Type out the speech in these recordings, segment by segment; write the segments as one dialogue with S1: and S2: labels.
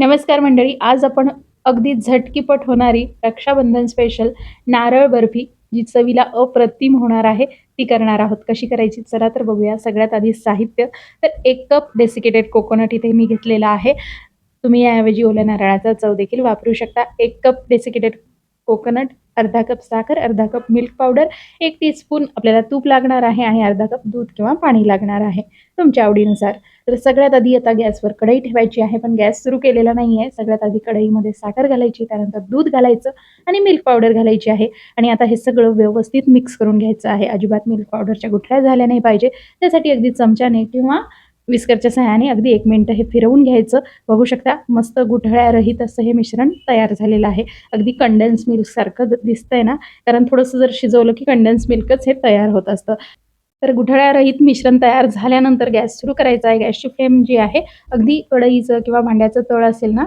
S1: नमस्कार मंडळी आज आपण अगदी झटकीपट होणारी रक्षाबंधन स्पेशल नारळ बर्फी जी चवीला अप्रतिम होणार आहे ती करणार आहोत. कशी करायची? चला तर बघूया. सगळ्यात आधी साहित्य. तर एक कप डेसिकेटेड कोकोनट इथे मी घेतलेला आहे. तुम्ही याऐवजी ओल्या नारळाचा चव देखील वापरू शकता. एक कप डेसिकेटेड कोकोनट अर्धा कप साखर अर्धा कप मिल्क पावडर एक टीस्पून आपल्याला तूप लागणार आहे आणि अर्धा कप दूध किंवा पाणी लागणार आहे. तुमच्या आवडीनुसार. तर सगळ्यात आधी आता गॅसवर कढई ठेवायची आहे पण गॅस सुरू केलेला नाही आहे सगळ्यात आधी कढईमध्ये साखर घालायची त्यानंतर दूध घालायचं आणि मिल्क पावडर घालायची आहे. आणि आता हे सगळं व्यवस्थित मिक्स करून घ्यायचं आहे. अजिबात मिल्क पावडरच्या गुठळ्या झाल्या नाही पाहिजे. त्यासाठी अगदी चमच्याने किंवा विस्करच्या सहाय्याने अगदी एक मिनटं हे फिरवून घ्यायचं. बघू शकता मस्त गुठळ्यारहित असं हे मिश्रण तयार झालेलं आहे. अगदी कंडेन्स मिल्कसारखं दिसतंय ना? कारण थोडंसं जर शिजवलं की कंडेन्स मिल्कच हे तयार होत असतं. तर गुठळ्यारहित मिश्रण तयार झाल्यानंतर गॅस सुरू करायचा आहे. गॅसची फ्लेम जी आहे अगदी कढईचं किंवा भांड्याचं तळ असेल ना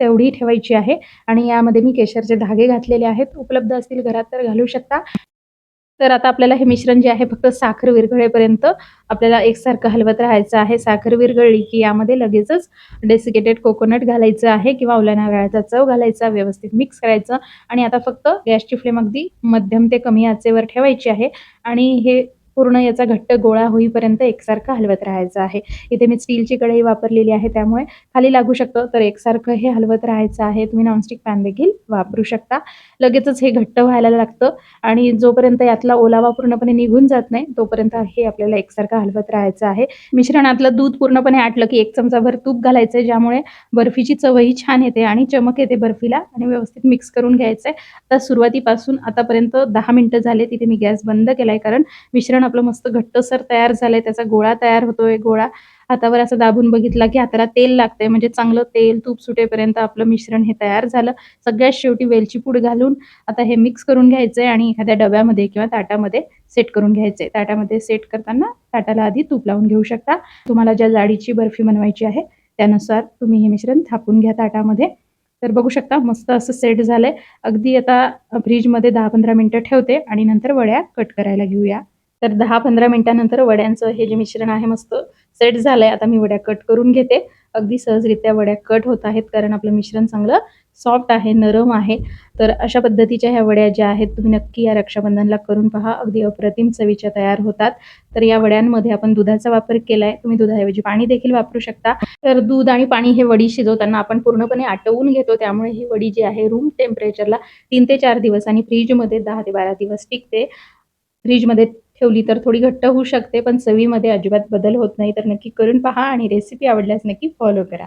S1: तेवढी ठेवायची आहे. आणि यामध्ये मी केशरचे धागे घातलेले आहेत. उपलब्ध असतील घरात तर घालू शकता. तर आता आपल्याला हे मिश्रण जे आहे फक्त साखर विरघळेपर्यंत आपल्याला एकसारखं हलवत राहायचं आहे. साखर विरघळली की यामध्ये लगेचच डेसिकेटेड कोकोनट घालायचं आहे किंवा ओल्या नारळाचा चव घालायचा व्यवस्थित मिक्स करायचं. आणि आता फक्त गॅसची फ्लेम अगदी मध्यम ते कमी आचेवर ठेवायची आहे. आणि हे पूर्ण याचा घट्ट गोळा होईपर्यंत एकसारखं हलवत राहायचं आहे. इथे मी स्टीलची कढई वापरलेली आहे त्यामुळे खाली लागू शकतं तर एकसारखं हे हलवत राहायचं आहे. तुम्ही नॉनस्टिक पॅन देखील वापरू शकता. लगेचच हे घट्ट व्हायला लागतं आणि जोपर्यंत यातला ओलावा पूर्णपणे निघून जात नाही तोपर्यंत हे आपल्याला एकसारखं हलवत राहायचं आहे. मिश्रणातलं दूध पूर्णपणे आटलं की एक चमचाभर तूप घालायचं आहे ज्यामुळे बर्फीची चवही छान येते आणि चमक येते बर्फीला आणि व्यवस्थित मिक्स करून घ्यायचं आहे आता सुरुवातीपासून आतापर्यंत दहा मिनटं झाले तिथे मी गॅस बंद केला आहे कारण मिश्रण आपलं मस्त घट्टसर तयार झालंय त्याचा गोळा तयार होतोय गोळा. हातावर असं दाबून बघितला की हाताला तेल लागतंय म्हणजे चांगलं तेल तूप सुटेपर्यंत आपलं मिश्रण हे तयार झालं. सगळ्यात शेवटी वेलची पूड घालून आता हे मिक्स करून घ्यायचंय आणि एखाद्या डब्यामध्ये किंवा ताटामध्ये सेट करून घ्यायचंय. ताटामध्ये सेट करताना ताटाला आधी तूप लावून घेऊ शकता. तुम्हाला ज्या जाडीची बर्फी बनवायची आहे त्यानुसार तुम्ही हे मिश्रण थापून घ्या ताटामध्ये. तर बघू शकता मस्त असं सेट झालंय. अगदी आता फ्रीजमध्ये दहा पंधरा मिनटं ठेवते आणि नंतर वड्या कट करायला घेऊया. तर दहा पंधरा मिनटानंतर वड्यांचं हे जे मिश्रण आहे मस्त सेट झालंय. आता मी वड्या कट करून घेते. अगदी सहजरित्या वड्या कट होत आहेत कारण आपलं मिश्रण चांगलं सॉफ्ट आहे नरम आहे. तर अशा पद्धतीच्या ह्या वड्या ज्या आहेत तुम्ही नक्की या रक्षाबंधनला करून पहा. अगदी अप्रतिम चवीच्या तयार होतात. तर या वड्यांमध्ये आपण दुधाचा वापर केला आहे तुम्ही दुधाऐवजी पाणी देखील वापरू शकता. तर दूध आणि पाणी हे वडी शिजवताना आपण पूर्णपणे आटवून घेतो. त्यामुळे ही वडी जी आहे रूम टेम्परेचरला तीन ते चार दिवस आणि फ्रीजमध्ये दहा ते बारा दिवस टिकते. फ्रीजमध्ये ठेवली तर थोडी घट्ट होऊ शकते पण चवीमध्ये अजिबात बदल होत नाही. तर नक्की करून पहा आणि रेसिपी आवडल्यास नक्की फॉलो करा.